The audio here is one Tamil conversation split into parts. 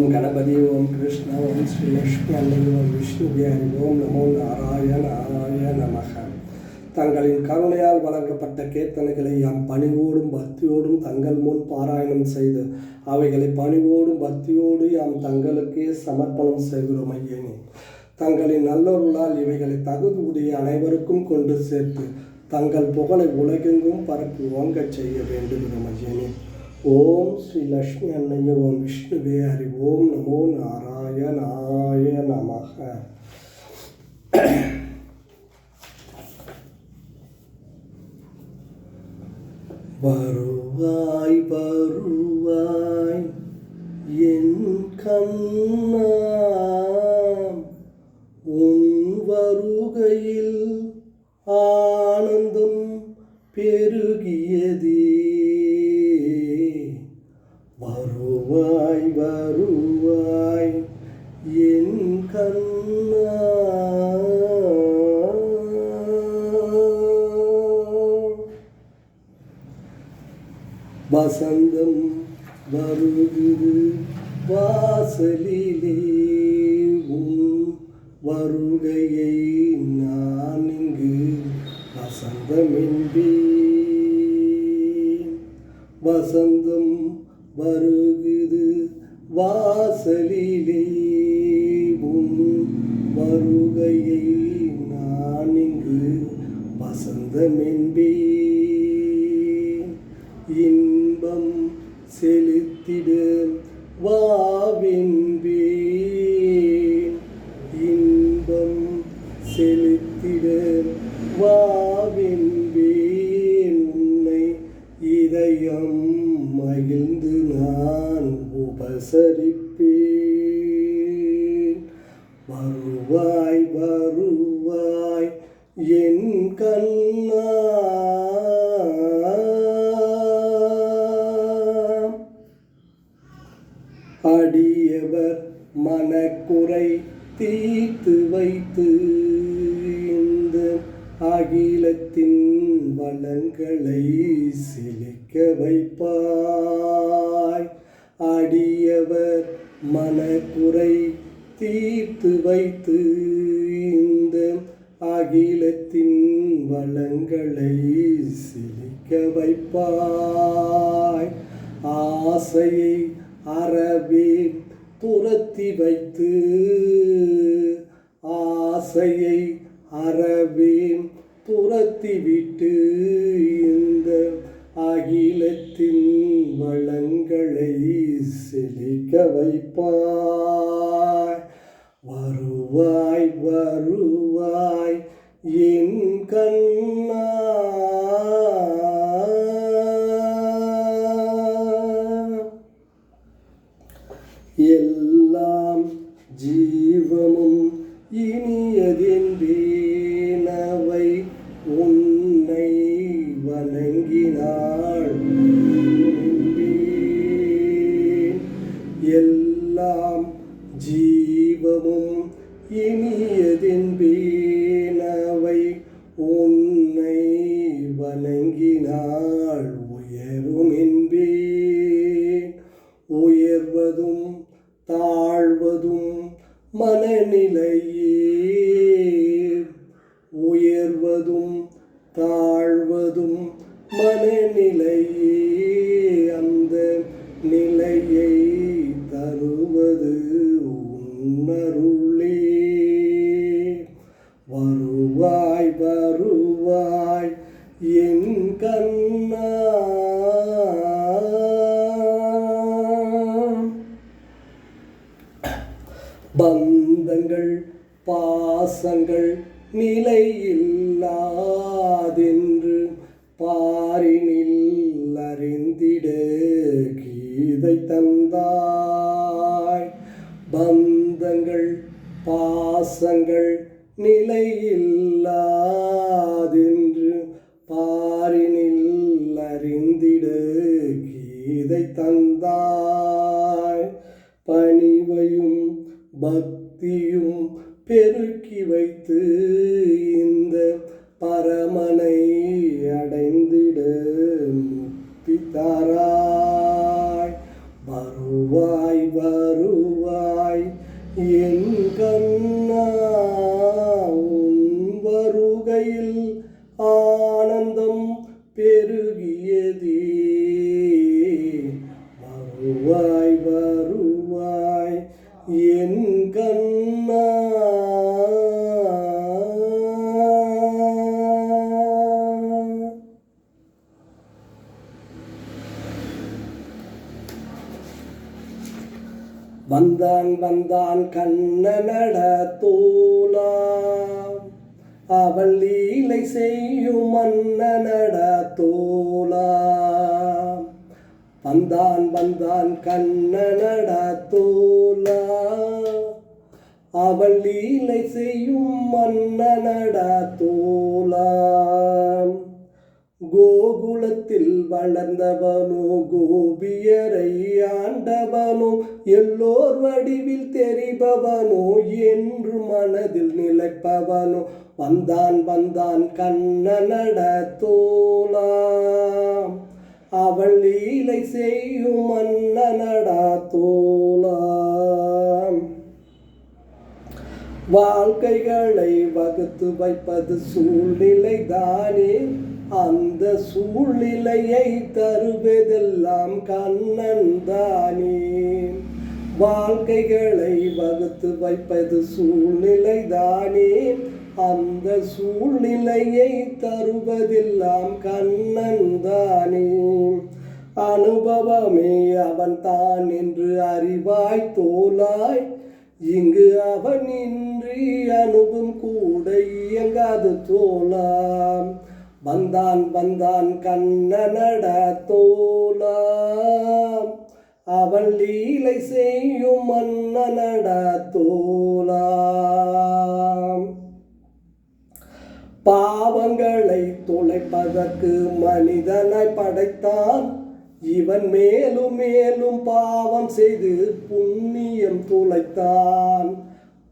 ஓம் கணபதி ஓம் கிருஷ்ணா ஓம் ஸ்ரீ லக்ஷ்மி அல்லது ஓம் விஷ்ணு பிஹாரி ஓம் நமோ நாராயணாய நமக. தங்களின் கருணையால் வழங்கப்பட்ட கீர்த்தனைகளை யாம் பணிவோடும் பக்தியோடும் தங்கள் முன் பாராயணம் செய்து அவைகளை பணிவோடும் பக்தியோடு யாம் தங்களுக்கே சமர்ப்பணம் செய்கிறோம் ஐயனே தங்களின் நல்லொருளால் இவைகளை தகுதியுடைய அனைவருக்கும் கொண்டு சேர்த்து தங்கள் புகழை உலகெங்கும் பரப்பி ஓங்கச் செய்ய வேண்டுகிறோம் ஐயனே ஓம் ஸ்ரீ லக்ஷ்மி அன்னைய ஓம் விஷ்ணுவே ஹரி ஓம் நமோ நாராயணாய நமக. வருவாய் வருவாய் என் கண்ணா. உன் வருகையில் ஆனந்தம் பெருகியதே. வருவாய் வருவாய். என் கண்ணா. வசந்தம் வருகிறது வாசலிலே உன் வருகையை நான் இங்கு வசந்தம் என்பேன் வசந்தம் வருகுது வாசலிலே. உன் வருகையை நான் இங்கு வசந்தமென்பே. இன்பம் செலுத்திட வா வருவாய் என் கண் அகிலத்தின் வளங்களை சிலிக்க வைப்பாய். ஆசையை அறவே துரத்தி வைத்து ஆசையை அறவே துரத்தி விட்டு இந்த அகிலத்தின் வளங்களை செழிக்க வைப்பாய். வருவாய் வருவாய். என் வருவாய் வருவாய் என் கண்ணா. பந்தங்கள் பாசங்கள் நிலையில்லாதென்று பாரினில் அறிந்திட கீதை தந்தாய். பந்தங்கள் பாசங்கள் நிலையில்லாதென்று அவன் வந்தான் கண்ணனட தோலா அவள் லீலை செய்யும் மன்னனட தோலா வந்தான் வந்தான் கண்ணனட தோலா அவள் லீலை செய்யும் மன்னனட தோலா கோகுலத்தில் வளர்ந்தவனோ கோபியரை ஆண்டவனோ எல்லோர் வடிவில் தெரிபவனோ என்று மனதில் நிலைப்பவனோ வந்தான் வந்தான் கண்ணனட தோலாம் அவள் லீலை செய்யும் மன்னனடா தோலாம் வாழ்க்கைகளை வகுத்து வைப்பது சூழ்நிலை தானே அந்த சூழ்நிலையை தருவதெல்லாம் கண்ணன் தானே. வாழ்க்கைகளை வகுத்து வைப்பது சூழ்நிலை தானே. அந்த சூழ்நிலையை தருவதெல்லாம் கண்ணன் தானே. அனுபவமே அவன் தான் என்று அறிவாய் தோலாய். இங்கு அவன் இன்றி அனுபவம் கூட இயங்காது தோலாம். வந்தான் வந்தான் கண்ணனட தோலாம் அவள் லீலை செய்யும் மன்னனட தோலாம் பாவங்களை துளைப்பதற்கு மனிதனாய் படைத்தான். இவன் மேலும் மேலும் பாவம் செய்து புண்ணியம் துளைத்தான்.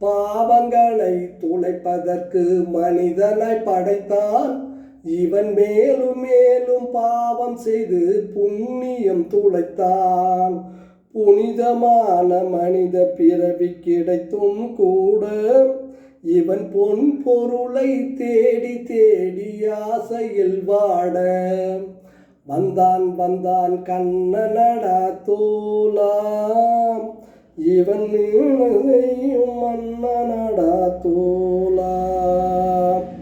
பாவங்களை துளைப்பதற்கு மனிதனை படைத்தான். இவன் மேலும் மேலும் பாவம் செய்து புண்ணியம் துளைத்தான். புனிதமான மனித பிறவி கிடைத்தும் கூட இவன் பொன் பொருளை தேடி தேடி ஆசையில் வாட. வந்தான் வந்தான் கண்ணனடா தோலாம் இவன் செய்யும் மன்னனடா தோலாம்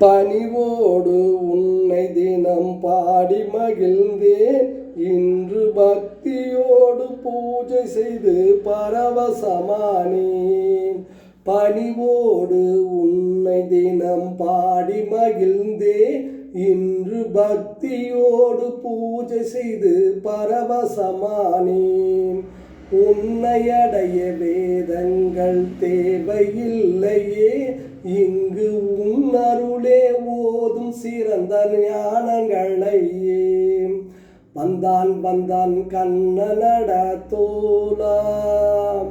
பணிவோடு உன்னை தினம் பாடி மகிழ்ந்தேன். இன்று பக்தியோடு பூஜை செய்து பரவசமானேன். பணிவோடு உன்னை தினம் பாடி மகிழ்ந்தேன். இன்று பக்தியோடு பூஜை செய்து பரவசமானேன். உன்னை அடைய வேதங்கள் தேவையில்லையே. இங்கு உன்னருளே ஓதும் சிறந்த ஞானங்களையே. வந்தான் வந்தான் கண்ணனட தோலாம்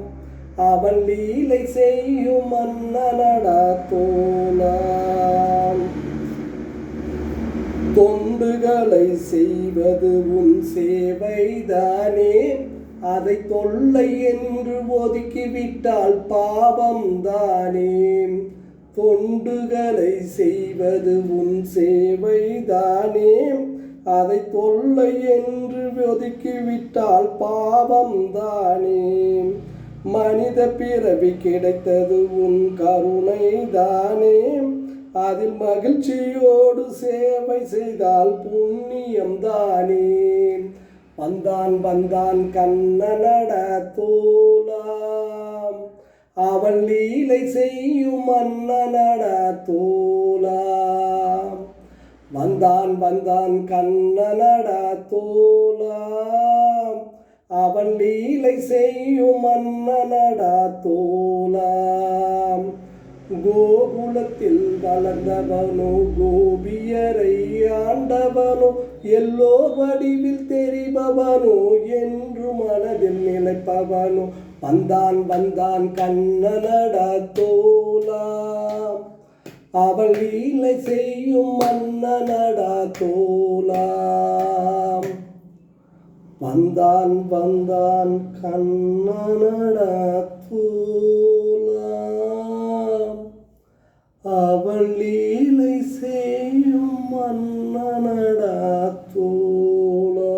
அவன் லீலை செய்யும் மன்னனட தோலாம் தொண்டுகளை செய்வது உன் சேவைதானே. அதை தொல்லை என்று ஒதுக்கிவிட்டால் பாவம்தானே. தொண்டுகளை செய்வது உன் சேவைதானே அதை தொல்லை என்று ஒதுக்கிவிட்டால் பாவம் தானே மனித பிறவி கிடைத்தது உன் கருணை தானே அதில் மகிழ்ச்சியோடு சேவை செய்தால் புண்ணியம் தானே வந்தான் வந்தான் கண்ணனட தோலா அவள் லீலை செய்யும் மன்னனட தோலாம் வந்தான் வந்தான் கண்ணனடா தோலா அவள் லீலை செய்யும் அண்ணனடா தோலாம் கோகுலத்தில் வளர்ந்தவனோ கோபியரை ஆண்டவனோ எல்லோ வடிவில் தெரிபவனோ என்று மனதில் நினைப்பவனோ வந்தான் வந்தான் கண்ணனட தோலாம் அவள் வீலை செய்யும் மன்னனட தோலாம் வந்தான் வந்தான் கண்ணனட தோலாம் அவள் லீலை செய்யும் மன்னனடா தூலா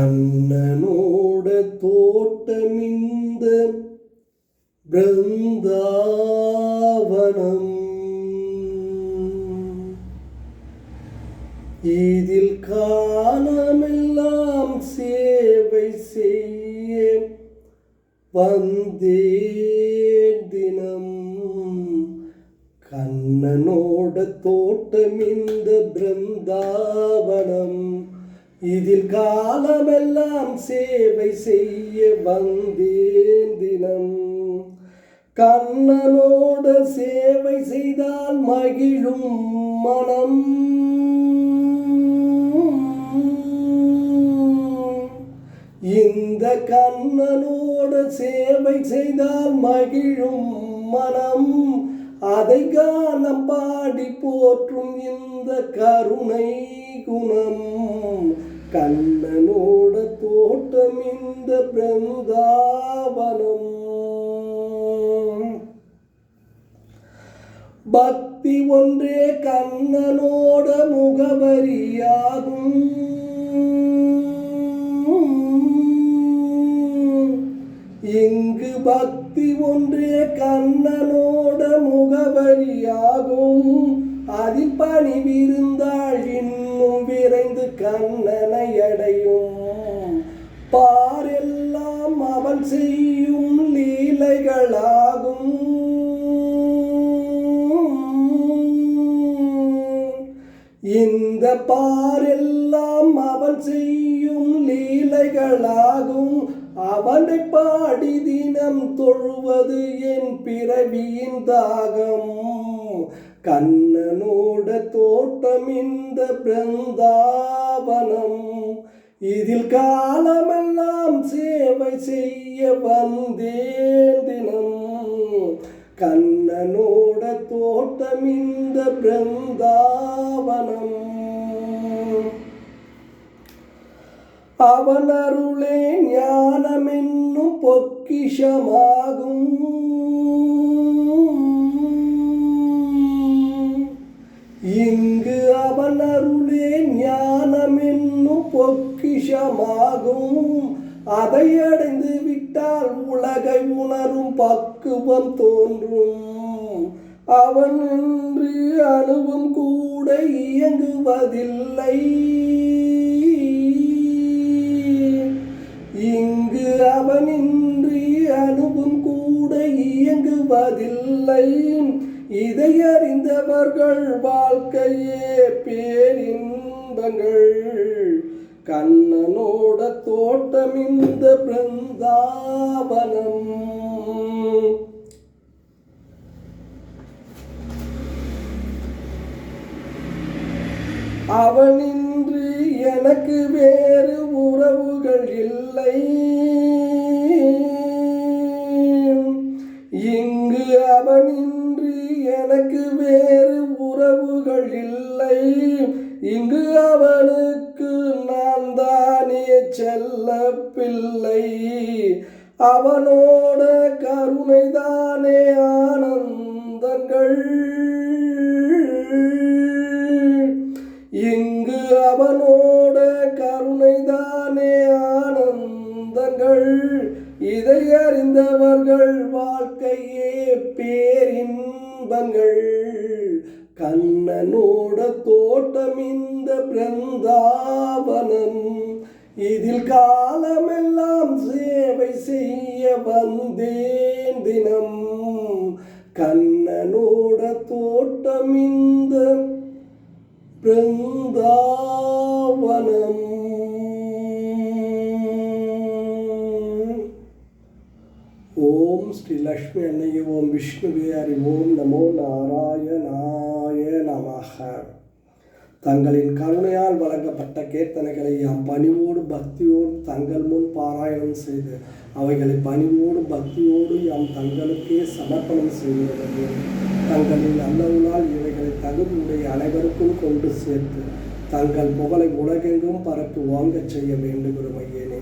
கண்ணனோட தோட்டமிந்த பிருந்தாவனம் இதில் காலமெல்லாம் சேவை செய்ய வந்தே தினம். கண்ணனோட தோட்டம் இந்த பிருந்தாவனம் இதில் காலமெல்லாம் சேவை செய்ய வந்தேன் தினம். கண்ணனோட சேவை செய்தால் மகிழும் மனம். இந்த கண்ணனோட சேவை செய்தால் மகிழும் மனம். அதை கானம் பாடி போற்றும் இந்த கருணை. குணம். கண்ணனோட தோட்டம் இந்த பிருந்தாவனம். பக்தி ஒன்றே கண்ணனோட முகவரியாகும். இங்கு பக்தி ஒன்றே கண்ணனோட முகவரியாகும். அதில் பணி விருந்தாள் இன்னும் விரைந்து கண்ணனை அடையும் பாரெல்லாம் அவன் செய்யும் லீலைகளாகும். இந்த பாரெல்லாம் அவன் செய்யும் லீலைகளாகும். அவனை பாடி தினம் தொழுவது என் பிறவியின் தாகம். கண் தோட்டம் இந்த பிருந்தாவனம். இதில் காலமெல்லாம் சேவை செய்ய வந்தேன் தினம். கண்ணனோட தோட்டம் இந்த பிருந்தாவனம். அவனருளே அருளே ஞானம் என்னும் பொக்கிஷமாகும். இங்கு அவன் அருளே ஞானம் பொக்கிஷமாகும். அதை அடைந்து விட்டால் உலகை உணரும் பக்குவம் தோன்றும். அவன் என்று அணுவும் கூட இயங்குவதில்லை. இங்கு அவனின்றி அணுவும் கூட இயங்குவதில்லை. இதை அறிந்தவர்கள் வாழ்க்கையே பேரின்பங்கள் கண்ணனோட தோட்டம் இந்த பிருந்தாவனம். அவனின்றி எனக்கு வேறு உறவுகள் இல்லை. அவனோட கருணைதானே ஆனந்தங்கள். இங்கு அவனோட கருணைதானே ஆனந்தங்கள். இதை அறிந்தவர்கள் வாழ்க்கையே பேரின்பங்கள். கண்ணனோட தோட்டம் இந்த பிருந்தாவனம். இதில் காலமெல்லாம் சேவை செய்ய வந்தேன் தினம். கண்ணனோட தோட்டம் இந்த பிருந்தாவனம். ஓம் ஸ்ரீ லக்ஷ்மி அன்னைய ஓம் விஷ்ணுவே ஹரி ஓம் நமோ நாராயணாய நமக. தங்களின் கருணையால் வழங்கப்பட்ட கீர்த்தனைகளை யாம் பணிவோடு பக்தியோடு தங்கள் முன் பாராயணம் செய்து அவைகளை பணிவோடு பக்தியோடு யாம் தங்களுக்கே சமர்ப்பணம் செய்கிறது. தங்களின் நல்லவுளால் இவைகளை தகுதியுடைய அனைவருக்கும் கொண்டு சேர்த்து தங்கள் புகழை உலகெங்கும் பரப்பி வாங்கச் செய்ய வேண்டுகிறோம் ஐயனே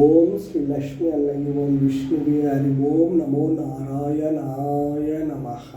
ஓம் ஸ்ரீ லக்ஷ்மி அன்னை ஓம் விஷ்ணுவே ஹரி ஓம் நமோ நாராயணாய நமக.